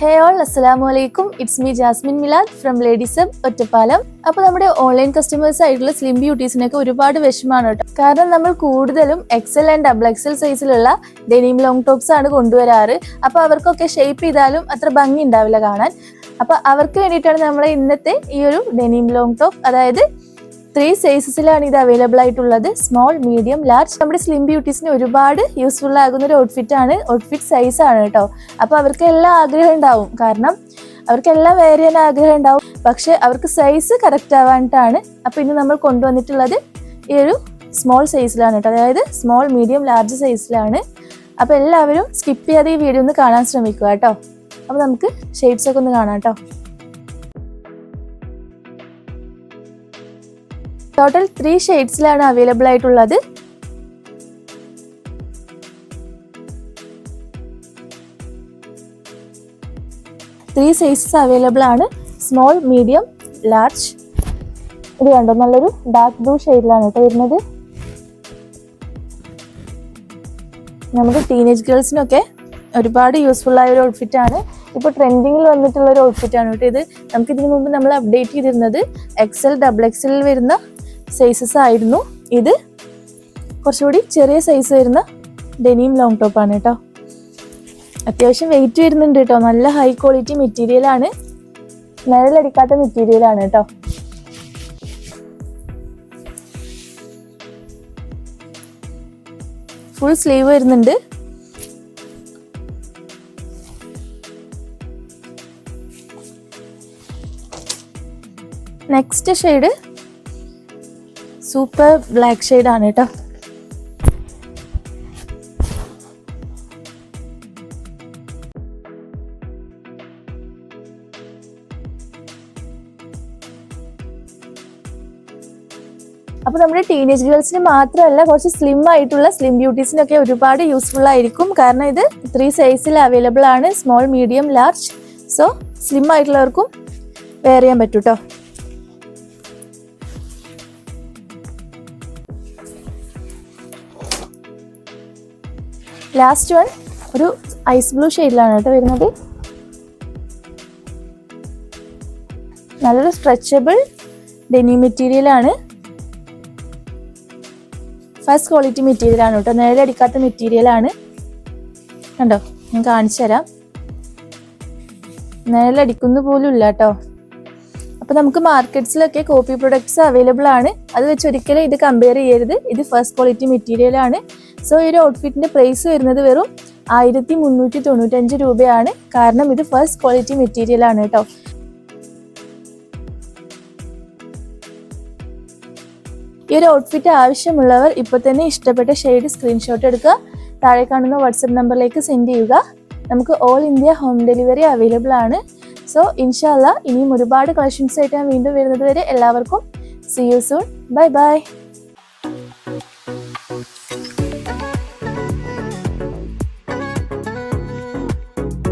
ഹേ all അസ്സലാമു അലൈക്കും it's me Jasmin Milad from ladies hub Ottapalam അപ്പോൾ നമ്മുടെ ഓൺലൈൻ കസ്റ്റമേഴ്സ് ആയിട്ടുള്ള സ്ലിം ബ്യൂട്ടീസിനൊക്കെ ഒരുപാട് വിഷമാണ് കേട്ടോ. കാരണം നമ്മൾ കൂടുതലും എക്സൽ ആൻഡ് ഡബിൾ എക്സൽ സൈസിലുള്ള ഡെനിം ലോങ് ടോപ്സ് ആണ് കൊണ്ടുവരാറ്. അപ്പോൾ അവർക്കൊക്കെ ഷേപ്പ് ചെയ്താലും അത്ര ഭംഗി ഉണ്ടാവില്ല കാണാൻ. അപ്പോൾ അവർക്ക് വേണ്ടിയിട്ടാണ് നമ്മുടെ ഇന്നത്തെ ഈ ഒരു ഡെനിം ലോങ് ടോപ്പ് അതായത് ത്രീ സൈസസിലാണ് ഇത് അവൈലബിൾ ആയിട്ടുള്ളത്. സ്മോൾ മീഡിയം ലാർജ് നമ്മുടെ സ്ലിം ബ്യൂട്ടീസിന് ഒരുപാട് യൂസ്ഫുൾ ആകുന്ന ഒരു ഔട്ട്ഫിറ്റ് ആണ്. ഔട്ട്ഫിറ്റ് സൈസ് ആണ് കേട്ടോ. അപ്പോൾ അവർക്ക് എല്ലാ ആഗ്രഹം ഉണ്ടാവും. കാരണം അവർക്ക് വേറെ ചെയ്യാൻ ആഗ്രഹം ഉണ്ടാവും. പക്ഷെ അവർക്ക് സൈസ് കറക്റ്റ് ആവാനിട്ടാണ് അപ്പോൾ ഇന്ന് നമ്മൾ കൊണ്ടുവന്നിട്ടുള്ളത് ഈ ഒരു സ്മോൾ സൈസിലാണ് കേട്ടോ. അതായത് സ്മോൾ മീഡിയം ലാർജ് സൈസിലാണ് അപ്പോൾ എല്ലാവരും സ്കിപ്പ് ചെയ്യാതെ ഈ വീഡിയോ ഒന്ന് കാണാൻ ശ്രമിക്കുക കേട്ടോ. അപ്പോൾ നമുക്ക് ഷെയ്ഡ്സ് ഒക്കെ ഒന്ന് കാണാം കേട്ടോ ടോട്ടൽ ത്രീ ഷെയ്ഡ്സിലാണ് അവൈലബിൾ ആയിട്ടുള്ളത്. ത്രീ സൈസസ് അവൈലബിൾ ആണ്. സ്മോൾ മീഡിയം ലാർജ് ഇത് കണ്ടോ? നല്ലൊരു ഡാർക്ക് ബ്ലൂ ഷെയ്ഡിലാണ് കേട്ടോ വരുന്നത്. നമുക്ക് ടീനേജ് ഗേൾസിനൊക്കെ ഒരുപാട് യൂസ്ഫുൾ ആയ ഒരു ഔട്ട്ഫിറ്റ് ആണ്. ഇപ്പൊ ട്രെൻഡിങ്ങിൽ വന്നിട്ടുള്ള ഒരു ഔട്ട്ഫിറ്റ് ആണ് കേട്ടോ ഇത്. നമുക്ക് ഇതിനു മുമ്പ് നമ്മൾ അപ്ഡേറ്റ് ചെയ്തിരുന്നത് എക്സൽ ഡബിൾ എക്സലിൽ വരുന്ന സൈസസ് ആയിരുന്നു. ഇത് കുറച്ചുകൂടി ചെറിയ സൈസ് വരുന്ന ഡെനിയും ലോങ് ടോപ്പ് ആണ് കേട്ടോ. അത്യാവശ്യം വെയിറ്റ് വരുന്നുണ്ട് കേട്ടോ. നല്ല ഹൈ ക്വാളിറ്റി മെറ്റീരിയൽ ആണ്. നിഴലടിക്കാത്ത മെറ്റീരിയൽ ആണ് കേട്ടോ. ഫുൾ സ്ലീവ് വരുന്നുണ്ട്. Next shade super black shade ആണ് കേട്ടോ അപ്പോൾ നമ്മുടെ ടീനേജ് ഗേൾസിന് മാത്രമല്ല കുറച്ച് സ്ലിം ആയിട്ടുള്ള സ്ലിം ബ്യൂട്ടീസിനൊക്കെ ഒരുപാട് യൂസ്ഫുൾ ആയിരിക്കും. കാരണം ഇത് ത്രീ സൈസിൽ അവൈലബിൾ ആണ് small medium large so slim ആയിട്ടുള്ളവർക്കും wear ചെയ്യാൻ പറ്റും ലാസ്റ്റ് വൺ ഒരു ഐസ് ബ്ലൂ ഷെയ്ഡിലാണ് കേട്ടോ വരുന്നത്. നല്ലൊരു സ്ട്രെച്ചബിൾ ഡെനി മെറ്റീരിയൽ ആണ്. ഫസ്റ്റ് ക്വാളിറ്റി മെറ്റീരിയൽ ആണ് കേട്ടോ. നേരടിക്കാത്ത മെറ്റീരിയൽ ആണ്. കണ്ടോ? ഞാൻ കാണിച്ചു തരാം. നേരടിക്കുന്നു പോലും ഇല്ല കേട്ടോ. അപ്പൊ നമുക്ക് മാർക്കറ്റ്സിലൊക്കെ കോപ്പി പ്രൊഡക്ട്സ് അവൈലബിൾ ആണ്. അത് വെച്ച് ഒരിക്കലും ഇത് കമ്പയർ ചെയ്യരുത്. ഇത് ഫസ്റ്റ് ക്വാളിറ്റി മെറ്റീരിയൽ ആണ്. സോ ഈ ഒരു ഔട്ട്ഫിറ്റിന്റെ പ്രൈസ് വരുന്നത് വെറും ആയിരത്തി മുന്നൂറ്റി തൊണ്ണൂറ്റഞ്ച് രൂപയാണ്. കാരണം ഇത് ഫസ്റ്റ് ക്വാളിറ്റി മെറ്റീരിയൽ ആണ് കേട്ടോ. ഈ ഒരു ഔട്ട്ഫിറ്റ് ആവശ്യമുള്ളവർ ഇപ്പോൾ തന്നെ ഇഷ്ടപ്പെട്ട ഷെയ്ഡ് സ്ക്രീൻഷോട്ട് എടുക്കുക. താഴെ കാണുന്ന വാട്സപ്പ് നമ്പറിലേക്ക് സെൻഡ് ചെയ്യുക. നമുക്ക് all India home delivery available ആണ്. സോ ഇൻഷാല്ല ഇനിയും ഒരുപാട് കളക്ഷൻസ് ആയിട്ട് ഞാൻ വീണ്ടും വരുന്നത് വരെ എല്ലാവർക്കും see you soon bye bye